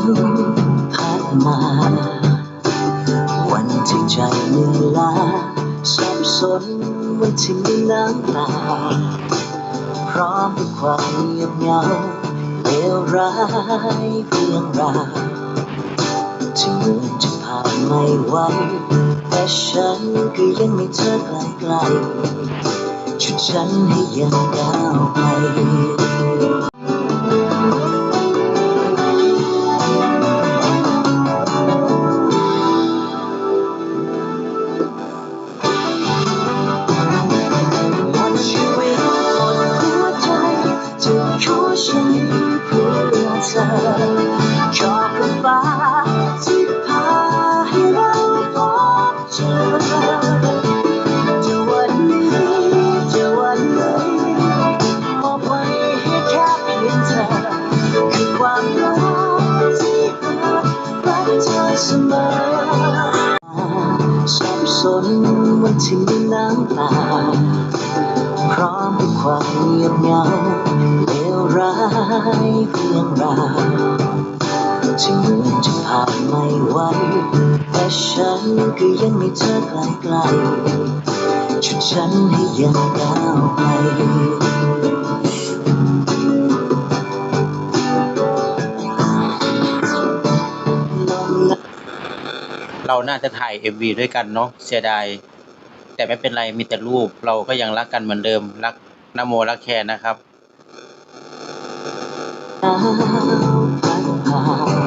นพัดมา วันที่ใจเหนื่อยล้าสับสนว่าที่มีน้ำตา พร้อมด้วยความเงียบเหงาเลวร้ายเพียงงราวถึเหมือนจะผ่านไม่ไหวแต่ฉันก็ยังไม่เธอไกลไกลชุดฉันให้ยังก้าวไป ฉันเพื่อเธอขอบคุณฟ้าที่พาให้เราพบเจอจะวันนี้จะวันไหนมอบไว้ให้แค่เพียงเธอคือความรักที่รักเธอเสมอสับสนวันที่มีน้ำตาพร้อมด้วยความเงียบเหงา เร้ายเรื่องราวที่เหมือนจะผ่านไม่ไหวแต่ฉันก็ยังมีเธอไกลๆชุดฉันให้ยังก้าวไปเราน่าจะถ่าย MV ด้วยกันเนาะเสียดาย แต่ไม่เป็นไรมีแต่รูปเราก็ยังรักกันเหมือนเดิม รักนโมรักแคนนะครับ 好害怕。